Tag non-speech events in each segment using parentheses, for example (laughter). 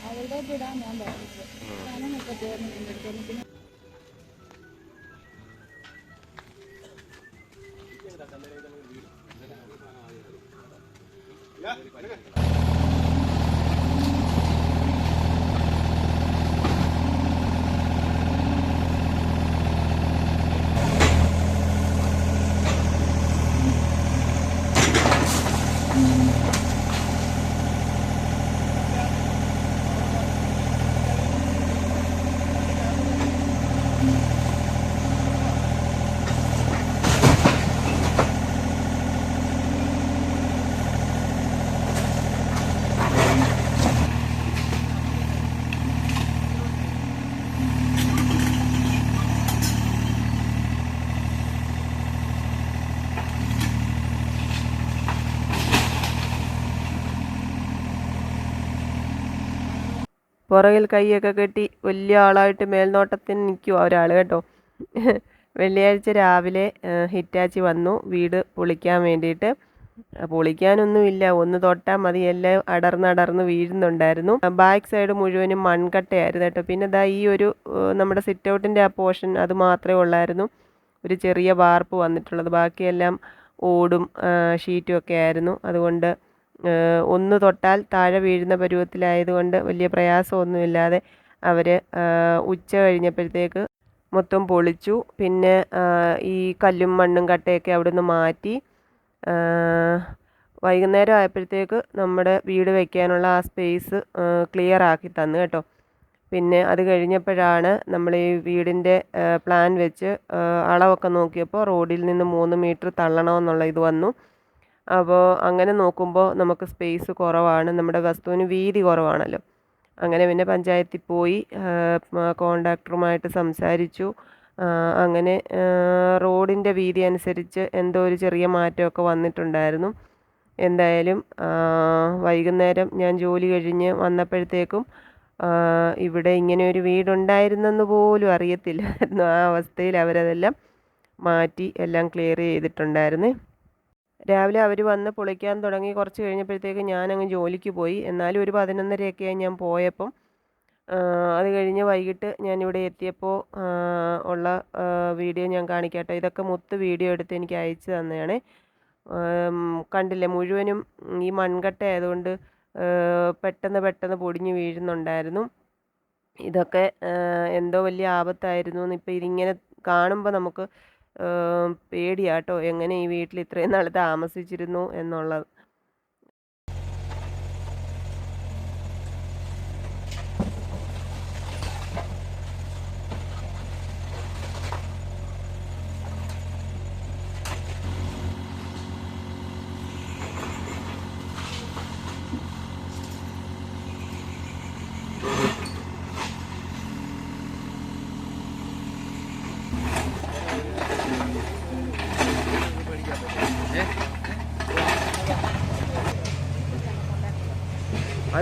അവരുടെ ഇടാൻ ഞാൻ പറഞ്ഞത് ഞാനും മുപ്പത്തിയാറിന് നിന്നെടുത്തു പിന്നെ പുറകിൽ കൈയൊക്കെ കെട്ടി വലിയ ആളായിട്ട് മേൽനോട്ടത്തിന് നിൽക്കും ഒരാൾ കേട്ടോ. വെള്ളിയാഴ്ച രാവിലെ ഹിറ്റാച്ചി വന്നു വീട് പൊളിക്കാൻ വേണ്ടിയിട്ട്. പൊളിക്കാനൊന്നുമില്ല ഒന്ന് തൊട്ടാൽ മതി. എല്ലാം അടർന്നടർന്ന് വീഴുന്നുണ്ടായിരുന്നു. ബാക്ക് സൈഡ് മുഴുവനും മൺകട്ടയായിരുന്നു കേട്ടോ. പിന്നെ ദാ ഈ ഒരു നമ്മുടെ സിറ്റ് ഔട്ടിന്റെ ആ പോർഷൻ അത് മാത്രമേ ഉള്ളായിരുന്നു. ഒരു ചെറിയ വാർപ്പ് വന്നിട്ടുള്ളത്. ബാക്കിയെല്ലാം ഓടും ഷീറ്റും ഒക്കെ ആയിരുന്നു. അതുകൊണ്ട് ഒന്ന് തൊട്ടാൽ താഴെ വീഴുന്ന പരുവത്തിലായതുകൊണ്ട് വലിയ പ്രയാസമൊന്നുമില്ലാതെ അവർ ഉച്ച കഴിഞ്ഞപ്പോഴത്തേക്ക് മൊത്തം പൊളിച്ചു. പിന്നെ ഈ കല്ലും മണ്ണും കട്ടയൊക്കെ അവിടുന്ന് മാറ്റി വൈകുന്നേരം ആയപ്പോഴത്തേക്ക് നമ്മുടെ വീട് വയ്ക്കാനുള്ള ആ സ്പേസ് ക്ലിയർ ആക്കി തന്നു കേട്ടോ. പിന്നെ അത് കഴിഞ്ഞപ്പോഴാണ് നമ്മൾ ഈ വീടിന്റെ പ്ലാൻ വെച്ച് അളവൊക്കെ നോക്കിയപ്പോൾ റോഡിൽ നിന്ന് മൂന്ന് മീറ്റർ തള്ളണമെന്നുള്ള ഇത് വന്നു. അപ്പോൾ അങ്ങനെ നോക്കുമ്പോൾ നമുക്ക് സ്പേസ് കുറവാണ്. നമ്മുടെ വസ്തുവിന് വീതി കുറവാണല്ലോ. അങ്ങനെ പിന്നെ പഞ്ചായത്തിൽ പോയി കോണ്ടാക്ടറുമായിട്ട് സംസാരിച്ചു. അങ്ങനെ റോഡിന്റെ വീതി അനുസരിച്ച് എന്തോ ഒരു ചെറിയ മാറ്റമൊക്കെ വന്നിട്ടുണ്ടായിരുന്നു. എന്തായാലും വൈകുന്നേരം ഞാൻ ജോലി കഴിഞ്ഞ് വന്നപ്പോഴത്തേക്കും ഇവിടെ ഇങ്ങനെ ഒരു വീടുണ്ടായിരുന്നെന്ന് പോലും അറിയത്തില്ലായിരുന്നു. ആ അവസ്ഥയിൽ അവരതെല്ലാം മാറ്റി എല്ലാം ക്ലിയർ ചെയ്തിട്ടുണ്ടായിരുന്നു. രാവിലെ അവർ വന്ന് പൊളിക്കാൻ തുടങ്ങി കുറച്ച് കഴിഞ്ഞപ്പോഴത്തേക്ക് ഞാനങ്ങ് ജോലിക്ക് പോയി. എന്നാലും ഒരു പതിനൊന്നരയൊക്കെയായി ഞാൻ പോയപ്പം അത് കഴിഞ്ഞ് വൈകിട്ട് ഇവിടെ എത്തിയപ്പോൾ ഉള്ള വീഡിയോ ഞാൻ കാണിക്കട്ടെ. ഇതൊക്കെ മുത്ത് വീഡിയോ എടുത്ത് എനിക്ക് അയച്ചു തന്നെയാണ് കണ്ടില്ലേ? മുഴുവനും ഈ മൺകട്ട ആയതുകൊണ്ട് പെട്ടെന്ന് പെട്ടെന്ന് പൊടിഞ്ഞ് വീഴുന്നുണ്ടായിരുന്നു. ഇതൊക്കെ എന്തോ വലിയ ആപത്തായിരുന്നു. എന്ന് ഇപ്പോൾ ഇതിങ്ങനെ കാണുമ്പോൾ നമുക്ക് പേടിയാട്ടോ. എങ്ങനെ ഈ വീട്ടിൽ ഇത്രയും നാൾ താമസിച്ചിരുന്നു എന്നുള്ളത്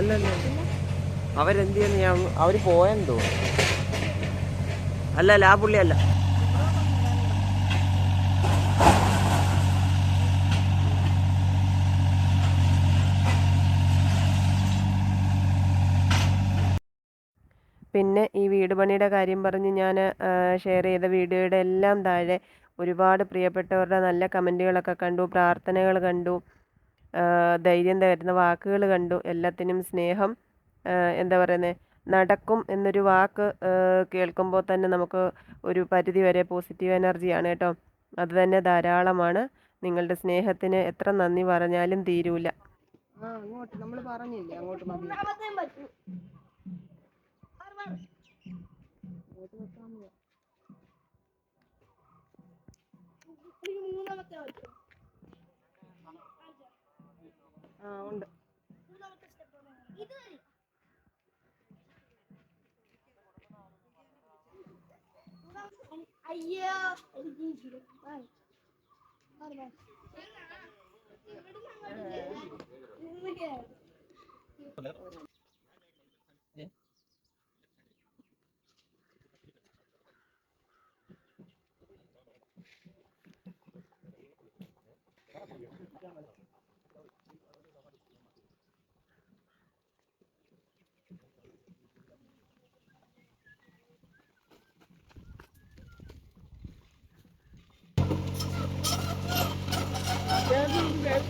അല്ലല്ല. അവരെന്ത് ചെയ്യുന്നു ഞാൻ തോന്നുന്നു. അല്ല അല്ല ആ പുള്ളി അല്ല. പിന്നെ ഈ വീട് പണിയുടെ കാര്യം പറഞ്ഞ് ഞാൻ ഷെയർ ചെയ്ത വീഡിയോയുടെ എല്ലാം താഴെ ഒരുപാട് പ്രിയപ്പെട്ടവരുടെ നല്ല കമന്റുകളൊക്കെ കണ്ടു പ്രാർത്ഥനകൾ കണ്ടു. ധൈര്യം തരുന്ന വാക്കുകൾ കണ്ടു. എല്ലാത്തിനും സ്നേഹം എന്താ പറയുന്നത് നടക്കും എന്നൊരു വാക്ക് കേൾക്കുമ്പോൾ തന്നെ നമുക്ക് ഒരു പരിധി വരെ പോസിറ്റീവ് എനർജിയാണ് കേട്ടോ. അത് തന്നെ ധാരാളമാണ്. നിങ്ങളുടെ സ്നേഹത്തിന് എത്ര നന്ദി പറഞ്ഞാലും തീരൂല. ആ അങ്ങോട്ട്. നമ്മൾ പറഞ്ഞില്ലേ അങ്ങോട്ട്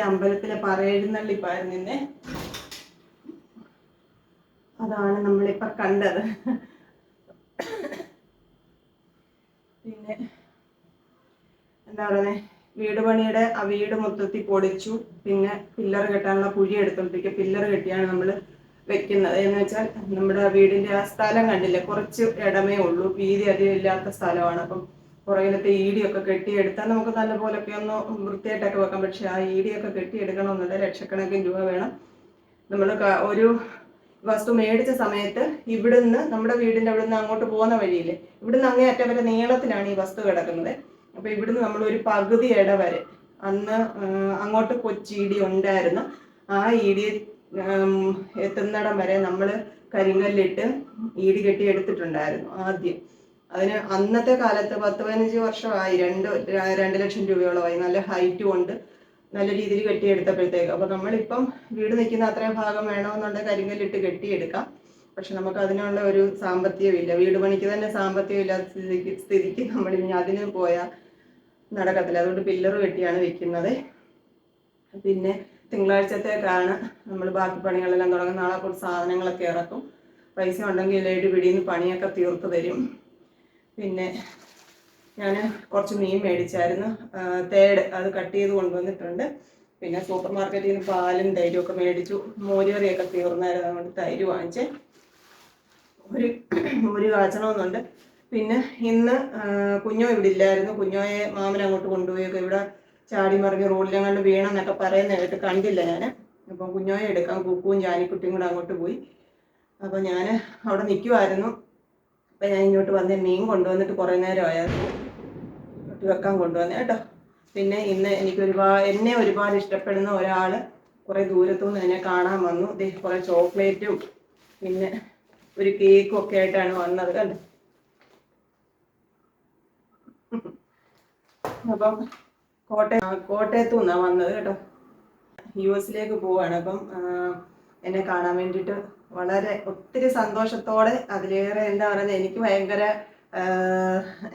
ഇവിടുത്തെ അമ്പലത്തിലെ പറയെഴുന്നള്ളിപ്പായിരുന്നു ഇന്ന് അതാണ് നമ്മളിപ്പൊ കണ്ടത്. പിന്നെ എന്താ പറയുന്നത് വീട് പണിയുടെ ആ വീട് മൊത്തത്തിൽ പൊടിച്ചു. പിന്നെ പില്ലർ കെട്ടാനുള്ള കുഴി എടുത്തോണ്ടിരിക്കുക പില്ലർ കെട്ടിയാണ് നമ്മൾ വെക്കുന്നത്. എന്ന് വെച്ചാൽ നമ്മുടെ വീടിന്റെ ആ സ്ഥലം കണ്ടില്ലേ? കുറച്ച് ഇടമേ ഉള്ളൂ. വീതി അധികം ഇല്ലാത്ത സ്ഥലമാണ്. അപ്പം പുറകിലത്തെ ഈടിയൊക്കെ കെട്ടിയെടുത്താൽ നമുക്ക് നല്ല പോലൊക്കെ ഒന്ന് വൃത്തിയായിട്ടൊക്കെ വെക്കാം. പക്ഷെ ആ ഈടിയൊക്കെ എന്നത് ലക്ഷക്കണക്കിന് രൂപ വേണം. നമ്മൾ ഒരു വസ്തു മേടിച്ച സമയത്ത് ഇവിടുന്ന് നമ്മുടെ വീടിന്റെ അവിടുന്ന് അങ്ങോട്ട് പോകുന്ന വഴിയിൽ ഇവിടുന്ന് അങ്ങേ അറ്റം വരെ നീളത്തിലാണ് ഈ വസ്തു കിടക്കുന്നത്. അപ്പൊ ഇവിടുന്ന് നമ്മൾ ഒരു പകുതി ഇട വരെ അന്ന് അങ്ങോട്ട് അങ്ങോട്ട് കൊച്ചിടി ഉണ്ടായിരുന്നു. ആ ഇടി എത്തുന്നിടം വരെ നമ്മൾ കരിങ്കല്ലിട്ട് ഈടി കെട്ടി എടുത്തിട്ടുണ്ടായിരുന്നു ആദ്യം. അതിന് അന്നത്തെ കാലത്ത് പത്ത് പതിനഞ്ച് വർഷമായി രണ്ട് രണ്ട് ലക്ഷം രൂപയോളമായി നല്ല ഹൈറ്റും ഉണ്ട്. നല്ല രീതിയിൽ കെട്ടിയെടുത്തപ്പോഴത്തേക്ക്. അപ്പൊ നമ്മളിപ്പം വീട് നിൽക്കുന്ന അത്രയും ഭാഗം വേണമെന്നുണ്ടെങ്കിൽ കരിങ്കല്ലിട്ട് കെട്ടിയെടുക്കാം. പക്ഷെ നമുക്ക് അതിനുള്ള ഒരു സാമ്പത്തികം ഇല്ല വീട് പണിക്ക് തന്നെ സാമ്പത്തികം ഇല്ലാത്ത സ്ഥിതിക്ക് സ്ഥിതിക്ക് നമ്മൾ ഇനി അതിന് പോയാൽ നടക്കത്തില്ല. അതുകൊണ്ട് പില്ലർ കെട്ടിയാണ് വെക്കുന്നത്. പിന്നെ തിങ്കളാഴ്ചത്തേക്കാണ് നമ്മൾ ബാക്കി പണികളെല്ലാം തുടങ്ങുന്ന നാളെ കുറച്ച് സാധനങ്ങളൊക്കെ ഇറക്കും. പൈസ ഉണ്ടെങ്കിൽ ഏഴ് പിടിയിൽ നിന്ന് പണിയൊക്കെ തീർത്ത് തരും. പിന്നെ ഞാൻ കുറച്ച് മീൻ മേടിച്ചായിരുന്നു. തേട് അത് കട്ട് ചെയ്ത് കൊണ്ടുവന്നിട്ടുണ്ട്. പിന്നെ സൂപ്പർ മാർക്കറ്റിൽ നിന്ന് പാലും തൈരും ഒക്കെ മേടിച്ചു. മോരുകറിയൊക്കെ തീർന്നായിരുന്നു. അതുകൊണ്ട് തൈര് വാങ്ങിച്ച് ഒരു ഒരു കാച്ചണമെന്നുണ്ട്. പിന്നെ ഇന്ന് കുഞ്ഞോ ഇവിടെ ഇല്ലായിരുന്നു. കുഞ്ഞോയെ മാമൻ അങ്ങോട്ട് കൊണ്ടുപോയൊക്കെ ഇവിടെ ചാടി മറിഞ്ഞ് റോഡിലെങ്ങാണ്ട് വീണെന്നൊക്കെ പറയുന്ന കേട്ട് കണ്ടില്ല ഞാൻ അപ്പം കുഞ്ഞോയെ എടുക്കാൻ കുക്കുവും ജാനിക്കുട്ടിയും കൂടെ അങ്ങോട്ട് പോയി. അപ്പം ഞാൻ അവിടെ നിൽക്കുമായിരുന്നു അപ്പം ഞാൻ ഇങ്ങോട്ട് വന്ന് മീൻ കൊണ്ടുവന്നിട്ട് കുറേ നേരം ഇങ്ങോട്ട് വെക്കാൻ കൊണ്ടുവന്നേ കേട്ടോ. പിന്നെ ഇന്ന് എനിക്ക് ഒരുപാട് എന്നെ ഒരുപാട് ഇഷ്ടപ്പെടുന്ന ഒരാൾ കുറേ ദൂരത്തുനിന്ന് എന്നെ കാണാൻ വന്നു. കുറേ ചോക്ലേറ്റും പിന്നെ ഒരു കേക്കും ഒക്കെ ആയിട്ടാണ് വന്നത് കണ്ടോ? അപ്പം കോട്ടയം കോട്ടയത്തു നിന്നാണ് വന്നത് കേട്ടോ. യു എസിലേക്ക് പോവാണ്. അപ്പം എന്നെ കാണാൻ വേണ്ടിയിട്ട് വളരെ ഒത്തിരി സന്തോഷത്തോടെ അതിലേറെ എന്താ പറയുന്നത് എനിക്ക് ഭയങ്കര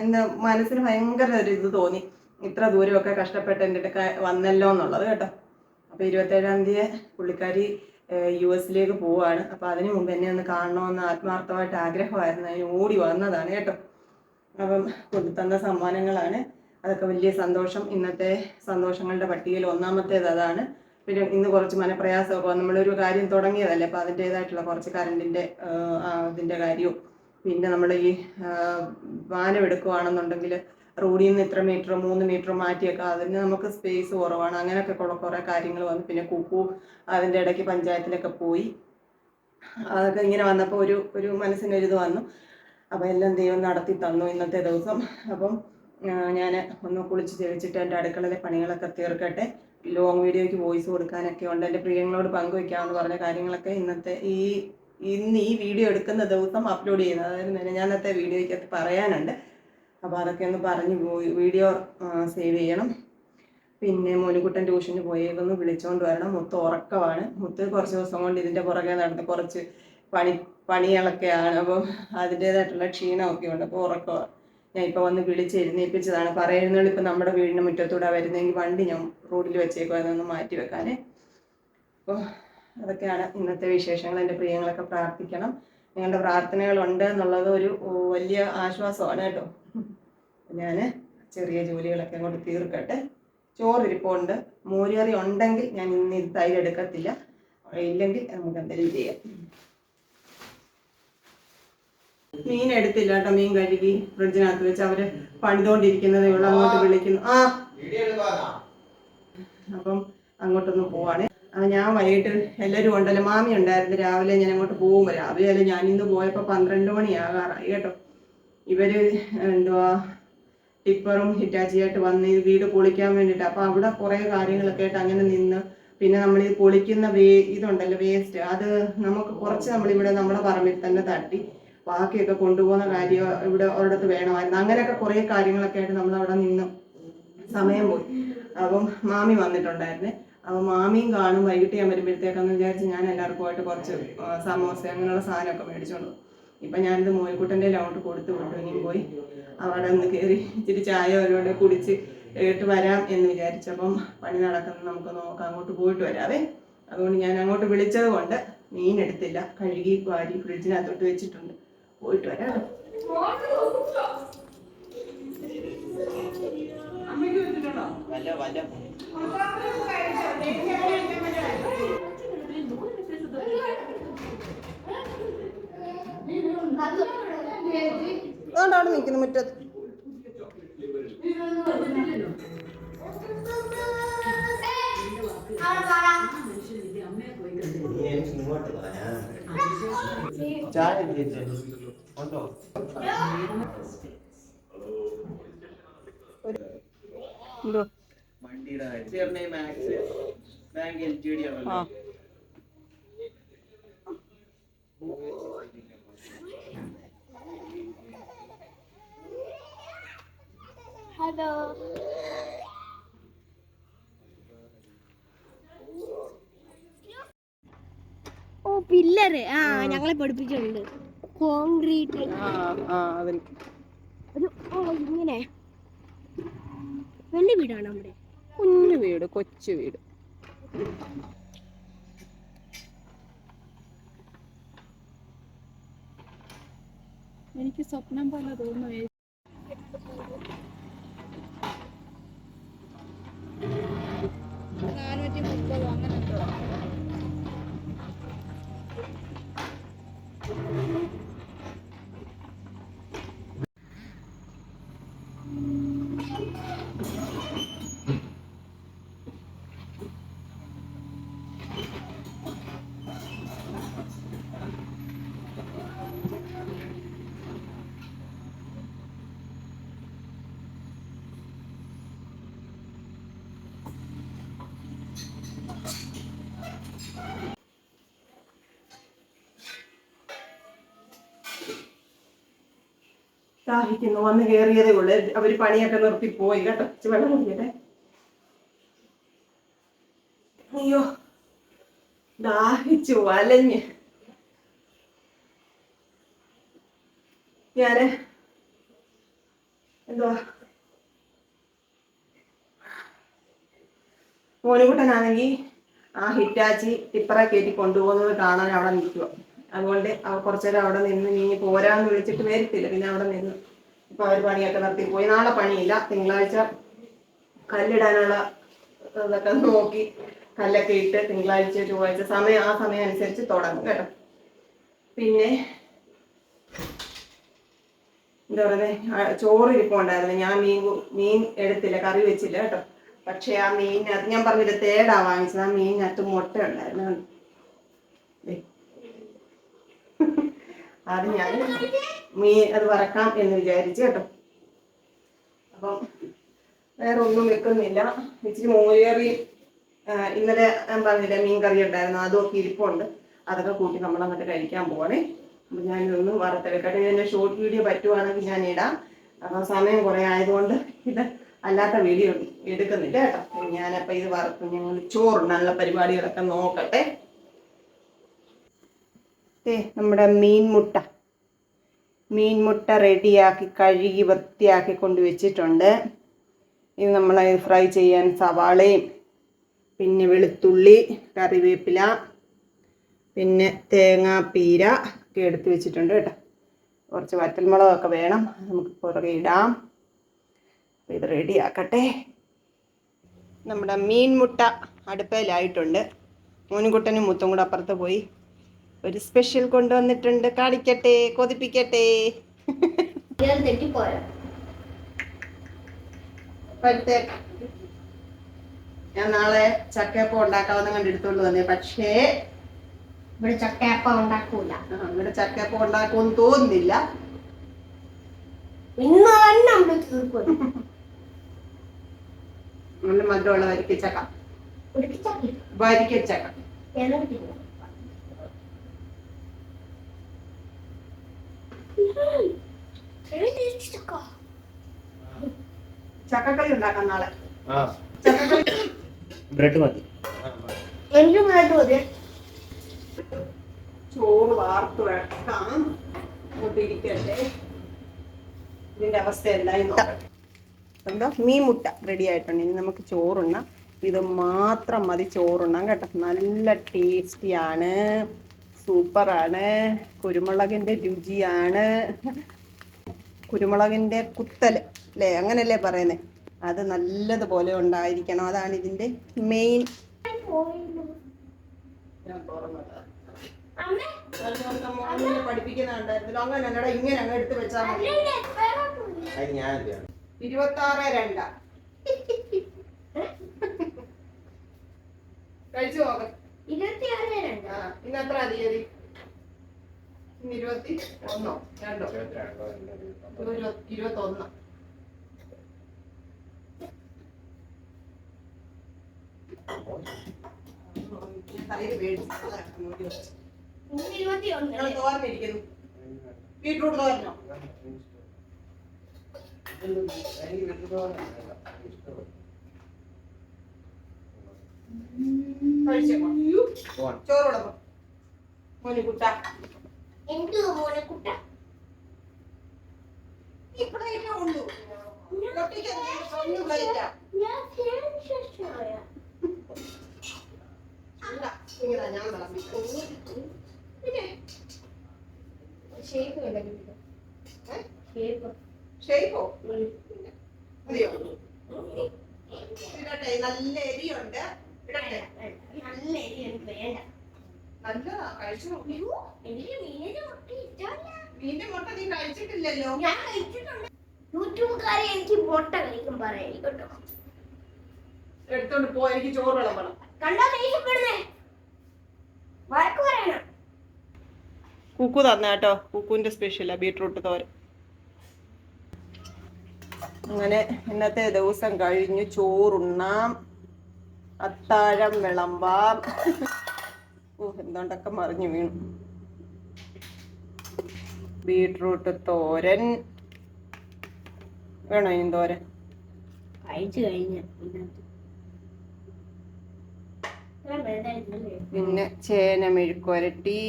എന്താ മനസ്സിന് ഭയങ്കര ഒരു ഇത് തോന്നി. ഇത്ര ദൂരമൊക്കെ കഷ്ടപ്പെട്ട് എന്റെ അടുക്ക വന്നല്ലോ എന്നുള്ളത് കേട്ടോ. അപ്പോൾ ഇരുപത്തേഴാം തീയതി പുള്ളിക്കാരി യു എസിലേക്ക് പോവാണ്. അപ്പോൾ അതിന് മുമ്പ് എന്നെ ഒന്ന് കാണണമെന്ന് ആത്മാർത്ഥമായിട്ട് ആഗ്രഹമായിരുന്നു. അതിന് ഓടി വന്നതാണ് കേട്ടോ. അപ്പം കൊണ്ടുതന്ന സമ്മാനങ്ങളാണ്. അതൊക്കെ വലിയ സന്തോഷം. ഇന്നത്തെ സന്തോഷങ്ങളുടെ പട്ടികയിൽ ഒന്നാമത്തേത് അതാണ്. പിന്നെ ഇന്ന് കുറച്ച് മനപ്രയാസമൊക്കെ. നമ്മളൊരു കാര്യം തുടങ്ങിയതല്ലേ? അപ്പോൾ അതിന്റേതായിട്ടുള്ള കുറച്ച് കറണ്ടിന്റെ ഇതിന്റെ കാര്യവും. പിന്നെ നമ്മൾ ഈ വാനം എടുക്കുകയാണെന്നുണ്ടെങ്കിൽ റോഡിൽ നിന്ന് ഇത്ര മീറ്റർ മൂന്ന് മീറ്റർ മാറ്റിയൊക്കെ അതിന് നമുക്ക് സ്പേസ് കുറവാണ്. അങ്ങനെയൊക്കെ കുറെ കുറേ കാര്യങ്ങൾ വന്നു. പിന്നെ കുക്കു അതിന്റെ ഇടയ്ക്ക് പഞ്ചായത്തിലൊക്കെ പോയി. അതൊക്കെ ഇങ്ങനെ വന്നപ്പോൾ ഒരു ഒരു മനസ്സിനൊരിത് വന്നു. അപ്പോൾ എല്ലാം ദൈവം നടത്തി തന്നു ഇന്നത്തെ ദിവസം. അപ്പം ഞാൻ ഒന്ന് കുളിച്ച് തെളിച്ചിട്ട് എന്റെ അടുക്കളയിലെ പണികളൊക്കെ തീർക്കട്ടെ. ലോങ് വീഡിയോയ്ക്ക് വോയിസ് കൊടുക്കാനൊക്കെ ഉണ്ട്. എന്റെ പ്രിയങ്ങളോട് പങ്കുവെക്കാമെന്ന് പറഞ്ഞ കാര്യങ്ങളൊക്കെ ഇന്നത്തെ ഈ ഇന്ന് ഈ വീഡിയോ എടുക്കുന്ന ദിവസം അപ്ലോഡ് ചെയ്യുന്നത്. അതായത് മെനഞ്ഞാന്നത്തെ വീഡിയോയ്ക്കകത്ത് പറയാനുണ്ട്. അപ്പോൾ അതൊക്കെ ഒന്ന് പറഞ്ഞ് വീഡിയോ സേവ് ചെയ്യണം. പിന്നെ മോനുകുട്ടൻ ട്യൂഷന് പോയേക്കൊന്ന്. വിളിച്ചുകൊണ്ട് വരണം. മുത്ത് ഉറക്കമാണ്. മുത്ത് കുറച്ച് ദിവസം കൊണ്ട് ഇതിന്റെ പുറകെ നടന്ന് കുറച്ച് പണി പണികളൊക്കെയാണ്. അപ്പം അതിന്റേതായിട്ടുള്ള ക്ഷീണമൊക്കെ ഉണ്ട്. അപ്പോൾ ഉറക്കമാണ് ഞാൻ ഇപ്പോൾ വന്ന് വിളിച്ച് എഴുന്നേൽപ്പിച്ചതാണ്. പറയുന്നത് ഇപ്പം നമ്മുടെ വീടിന് മുറ്റത്തൂടെ വരുന്നെങ്കിൽ വണ്ടി ഞാൻ റോഡിൽ വെച്ചേക്കും അതൊന്ന് മാറ്റി വെക്കാനേ. അപ്പോൾ അതൊക്കെയാണ് ഇന്നത്തെ വിശേഷങ്ങൾ. എന്റെ പ്രിയങ്ങളൊക്കെ പ്രാർത്ഥിക്കണം. നിങ്ങളുടെ പ്രാർത്ഥനകളുണ്ട് എന്നുള്ളത് ഒരു വലിയ ആശ്വാസമാണ് കേട്ടോ. ഞാൻ ചെറിയ ജോലികളൊക്കെ അങ്ങോട്ട് തീർക്കട്ടെ. ചോറിരിപ്പുണ്ട്. മോരുകറി ഉണ്ടെങ്കിൽ ഞാൻ ഇന്ന് ഇത് തൈരെടുക്കത്തില്ല ഇല്ലെങ്കിൽ നമുക്ക് എന്തെങ്കിലും ചെയ്യാം. മീൻ എടുത്തില്ല കേട്ടോ മീൻ കഴുകി ഫ്രിഡ്ജിനകത്ത് വെച്ച്. അവർ പണിതുകൊണ്ടിരിക്കുന്നതേ ഉള്ളു അങ്ങോട്ട് വിളിക്കുന്നു. ആ. അപ്പം അങ്ങോട്ടൊന്നും പോവാണ്. ഞാൻ വൈകിട്ട് എല്ലാവരും ഉണ്ടല്ലോ. മാമി ഉണ്ടായിരുന്നു. രാവിലെ ഞാൻ അങ്ങോട്ട് പോകുമ്പോൾ രാവിലെ അല്ല ഞാൻ ഇന്ന് പോയപ്പോൾ പന്ത്രണ്ട് മണിയാകാറായി കേട്ടോ. ഇവർ എന്തുവാ ടിപ്പറും ഹിറ്റാച്ചിയായിട്ട് വന്ന് ഈ വീട് പൊളിക്കാൻ വേണ്ടിയിട്ട് അപ്പോൾ അവിടെ കുറേ കാര്യങ്ങളൊക്കെ ആയിട്ട് അങ്ങനെ നിന്ന് പിന്നെ നമ്മൾ ഈ പൊളിക്കുന്ന വേ ഇതുണ്ടല്ലോ വേസ്റ്റ്. അത് നമുക്ക് കുറച്ച് നമ്മളിവിടെ നമ്മുടെ പറമ്പിൽ തന്നെ തട്ടി ബാക്കിയൊക്കെ കൊണ്ടുപോകുന്ന കാര്യം ഇവിടെ ഒരിടത്ത് വേണമായിരുന്നു. അങ്ങനെയൊക്കെ കുറേ കാര്യങ്ങളൊക്കെ ആയിട്ട് നമ്മൾ അവിടെ നിന്ന് സമയം പോയി. അപ്പം മാമി വന്നിട്ടുണ്ടായിരുന്നു. അപ്പം മാമിയും കാണും വൈകിട്ട് ഞാൻ വരുമ്പോഴത്തേക്കെന്ന് വിചാരിച്ച് ഞാൻ എല്ലാവർക്കുമായിട്ട് കുറച്ച് സമോസ അങ്ങനെയുള്ള സാധനമൊക്കെ മേടിച്ചോളൂ ഇപ്പം ഞാനിത് മോയിക്കുട്ടന്റെ ലൗണ്ട് കൊടുത്തു വിട്ടു. ഇനിയും പോയി അവിടെ ഒന്ന് കയറി ഇച്ചിരി ചായ അവരോട് കുടിച്ച് കേട്ട് വരാം എന്ന് വിചാരിച്ചപ്പം പണി നടക്കുന്നത് നമുക്ക് നോക്കാം. അങ്ങോട്ട് പോയിട്ട് വരാവേ. അതുകൊണ്ട് ഞാൻ അങ്ങോട്ട് വിളിച്ചത് കൊണ്ട് മീൻ എടുത്തില്ല. കഴുകി വാരി ഫ്രിഡ്ജിനകത്തോട്ട് വെച്ചിട്ടുണ്ട്. പോയിട്ട് വരാം കേട്ടോ. വല്ല വല്ല അതുകൊണ്ട് അവിടെ നിൽക്കുന്നു മുറ്റത്ത് ചായ? ഉണ്ടോ? വണ്ടിയുടെ ബാങ്ക് എൽ ടി ഡി ആണല്ലോ. ഹലോ ഓ പില്ലറ്. ആ ഞങ്ങളെ പഠിപ്പിച്ചിട്ടുണ്ട് കോൺക്രീറ്റ്. ആ ആ അവൻ ഒരു ഓ ഇങ്ങനെ. വലിയ വീടാണ് നമ്മുടെ കുഞ്ഞു വീട് കൊച്ചു വീട്. എനിക്ക് സ്വപ്നം പോലെ തോന്നുന്നു ദാഹിക്കുന്നു വന്ന് കയറിയതേ ഉള്ളു. അവർ പണിയൊക്കെ നിർത്തി പോയി കേട്ടോ. വെള്ളം കുടിക്കട്ടെ. അയ്യോ ദാഹിച്ചു വലഞ്ഞ്. ഞാൻ എന്തുവാ? മോനുകുട്ടനാണെങ്കിൽ ആ ഹിറ്റാച്ചി ടിപ്പറ കയറ്റി കൊണ്ടുപോകുന്നത് കാണാൻ അവിടെ നിൽക്കുക അതുകൊണ്ട് അവ കുറച്ചു നേരം അവിടെ നിന്ന് നീ പോരാന്ന് വിളിച്ചിട്ട് വരത്തില്ല. പിന്നെ അവിടെ നിന്ന് ഇപ്പൊ അവർ പണിയൊക്കെ നിർത്തി പോയി നാളെ പണിയില്ല. തിങ്കളാഴ്ച കല്ലിടാനുള്ള ഇതൊക്കെ നോക്കി കല്ലൊക്കെ ഇട്ട് തിങ്കളാഴ്ച ചൊവ്വാഴ്ച സമയം ആ സമയം അനുസരിച്ച് തുടങ്ങും കേട്ടോ. പിന്നെ എന്താ പറയുന്നത് ചോറ് ഞാൻ മീൻ മീൻ എടുത്തില്ല കറി വെച്ചില്ല കേട്ടോ. പക്ഷെ ആ മീനിനകത്ത് ഞാൻ പറഞ്ഞില്ല തേടാ വാങ്ങിച്ചത്. ആ മീനിനകത്ത് മുട്ട ഉണ്ടായിരുന്നു. അത് ഞാൻ മീൻ അത് വറക്കാം എന്ന് വിചാരിച്ചു കേട്ടോ. അപ്പം വേറെ ഒന്നും വെക്കുന്നില്ല. ഇച്ചിരി മോരുകറി ഇന്നലെ ഞാൻ പറഞ്ഞില്ല മീൻ കറി ഉണ്ടായിരുന്നു അതൊക്കെ ഇരിപ്പുണ്ട്. അതൊക്കെ കൂട്ടി നമ്മൾ അങ്ങോട്ട് കഴിക്കാൻ പോവാണേ. അപ്പം ഞാൻ ഇതൊന്ന് വറുത്തെടുക്കട്ടെ ഇതിന്റെ ഷോർട്ട് വീഡിയോ പറ്റുവാണെങ്കിൽ ഞാൻ ഇടാം. അപ്പം സമയം കുറേ ആയതുകൊണ്ട് ഇത് അല്ലാത്ത വീഡിയോ എടുക്കുന്നില്ല കേട്ടോ. ഞാനപ്പോൾ ഇത് വറുത്ത് ഞങ്ങൾ ചോറ് നല്ല പരിപാടികളൊക്കെ നോക്കട്ടെ. നമ്മുടെ മീൻ മുട്ട മീൻ മുട്ട റെഡിയാക്കി കഴുകി വൃത്തിയാക്കി കൊണ്ട് വെച്ചിട്ടുണ്ട് ഇത് നമ്മൾ ഫ്രൈ ചെയ്യാൻ സവാളയും പിന്നെ വെളുത്തുള്ളി കറിവേപ്പില പിന്നെ തേങ്ങാപ്പീര ഒക്കെ എടുത്ത് വെച്ചിട്ടുണ്ട് കേട്ടോ. കുറച്ച് വറ്റൽമുളകൊക്കെ വേണം നമുക്ക് പുറകെ ഇടാം. അപ്പോൾ ഇത് റെഡിയാക്കട്ടെ. നമ്മുടെ മീൻമുട്ട അടുപ്പയിലായിട്ടുണ്ട് മോനുകുട്ടനും മുത്തും കൂടെ അപ്പുറത്ത് പോയി. ഒരു സ്പെഷ്യൽ കൊണ്ടുവന്നിട്ടുണ്ട്. കാണിക്കട്ടെ കൊതിപ്പിക്കട്ടെ. ഞാൻ നാളെ ചക്കയപ്പം ഉണ്ടാക്കാമെന്ന് കണ്ടെടുത്തോണ്ട് വന്നേ. പക്ഷേ ഇവിടെ ചക്കയപ്പം ഉണ്ടാക്കൂല. ആ, ഇവിടെ ചക്കയപ്പം ഉണ്ടാക്കുമെന്ന് തോന്നുന്നില്ല. ഇന്ന് തന്നെ നമ്മൾ തീർക്കും നല്ല മധുരമുള്ള വരിക്കച്ചക്ക. വരിക്കച്ചക്ക. ചക്കക്കളി ഉണ്ടാക്കാം നാളെ. ആ. ബ്രെഡ് മതി. എനിക്ക് ബ്രെഡ് മതി ചോറ് വാർത്ത് വെക്കാം. ഇരിക്കട്ടെ ഇതിന്റെ അവസ്ഥ എന്തായി എന്താ മീൻ മുട്ട റെഡി ആയിട്ടുണ്ട്. ഇനി നമുക്ക് ചോറുണ്ണാം. ഇത് മാത്രം മതി. ചോറുണ്ണാം കേട്ടോ. നല്ല ടേസ്റ്റിയാണ് സൂപ്പറാണ്. കുരുമുളകിന്റെ രുചിയാണ്. കുരുമുളകിന്റെ കുത്തൽ അല്ലേ അങ്ങനല്ലേ പറയുന്നത് അത് നല്ലതുപോലെ ഉണ്ടായിരിക്കണം. അതാണ് ഇതിന്റെ മെയിൻ പഠിപ്പിക്കുന്നുണ്ടായിരുന്നല്ലോ അങ്ങനെ ഇങ്ങനെ ഇരുപത്തി ആറ് രണ്ട. കഴിച്ചു നോക്കാം. ഇന്ന് എത്ര തീയതി ഇന്ന് ഇരുപത്തി ഒന്നോ? രണ്ടോ? ഇരുപത്തി ഒന്ന് ബീട്രൂട്ട് തോരനോ? ചോറ് വിളമ്പോ മോനിക്കുട്ട. എനിക്ക് മോനെ കുട്ട ഇവിടെ ഇല്ലേ ഉള്ളൂ? ഒറ്റയ്ക്ക് എന്തെങ്കിലും സ്വന്തം പ്ലേറ്റാ ഞാൻ ശേഷമായ അല്ല ഇങ്ങനെ ഞാൻ വിളമ്പി. പിന്നെ? Shape shape. ഷേപ്പോ? മതിയോ? ഇടട്ടെ നല്ല എരിയുണ്ട്. ഇടട്ടെ. നല്ല എരി എനിക്ക് വേണ്ട. നല്ലതാ കഴിച്ചു എനിക്ക് മീനിന്റെ മുട്ട ഇഷ്ടമല്ല മുട്ട നീ കഴിച്ചിട്ടില്ലല്ലോ. ഞാൻ കഴിച്ചിട്ടുണ്ട്. യൂട്യൂബുകാരെ എനിക്ക് മുട്ട കഴിക്കും പറയാം കേട്ടോ. എടുത്തോണ്ട് പോ എനിക്ക് ചോറ് വിളമ്പണം. കണ്ടാ ദേഷ്യപ്പെടുന്നേ? വഴക്ക് പറയണം. കുക്കു തന്ന കേട്ടോ. കുക്കുവിന്റെ സ്പെഷ്യലാ ബീട്രൂട്ട് തോര അങ്ങനെ ഇന്നത്തെ ദിവസം കഴിഞ്ഞു ചോറുണ്ണാം. അത്താഴം വിളമ്പാം. ഓ എന്തുകൊണ്ടൊക്കെ മറിഞ്ഞു വീണു? ബീട്രൂട്ട് തോരൻ. വേണോ ഇനി തോരൻ? കഴിച്ചു കഴിഞ്ഞ പിന്നെ ചേന മെഴുക്കുരട്ടി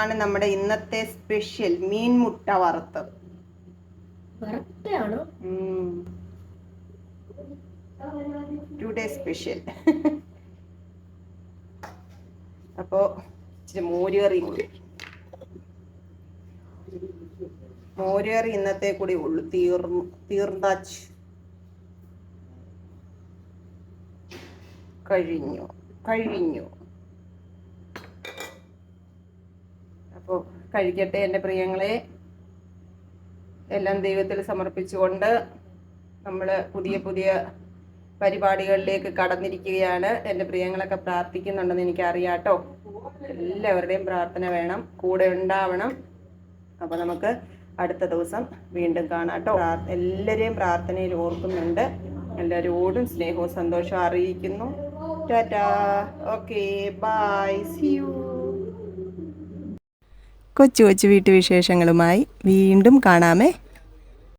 ആണ് നമ്മുടെ ഇന്നത്തെ സ്പെഷ്യൽ മീൻ മുട്ട വറുത്തത്. വറുത്തയാണോ ടുഡേ സ്പെഷ്യൽ (laughs) അപ്പോ ഇച്ചിരി മോരുകറി കൂടി. മോരുകറി ഇന്നത്തെ കൂടി ഉള്ളു. തീർന്നു തീർന്നാച്ച് കഴിഞ്ഞു കഴിഞ്ഞു. അപ്പോൾ കഴിക്കട്ടെ എന്റെ പ്രിയങ്ങളെ. എല്ലാം ദൈവത്തിൽ സമർപ്പിച്ചുകൊണ്ട് നമ്മൾ പുതിയ പുതിയ പരിപാടികളിലേക്ക് കടന്നിരിക്കുകയാണ്. എന്റെ പ്രിയങ്ങളൊക്കെ പ്രാർത്ഥിക്കുന്നുണ്ടെന്ന് എനിക്കറിയാം കേട്ടോ എല്ലാവരുടെയും പ്രാർത്ഥന വേണം. കൂടെ ഉണ്ടാവണം. അപ്പോൾ നമുക്ക് അടുത്ത ദിവസം വീണ്ടും കാണാം കേട്ടോ. എല്ലാവരെയും പ്രാർത്ഥനയിൽ ഓർക്കുന്നുണ്ട്. എല്ലാവരോടും സ്നേഹവും സന്തോഷവും അറിയിക്കുന്നു. ടാറ്റാ. ബൈ. യു. കൊച്ചു കൊച്ചു വീട്ടുവിശേഷങ്ങളുമായി വീണ്ടും കാണാമേ.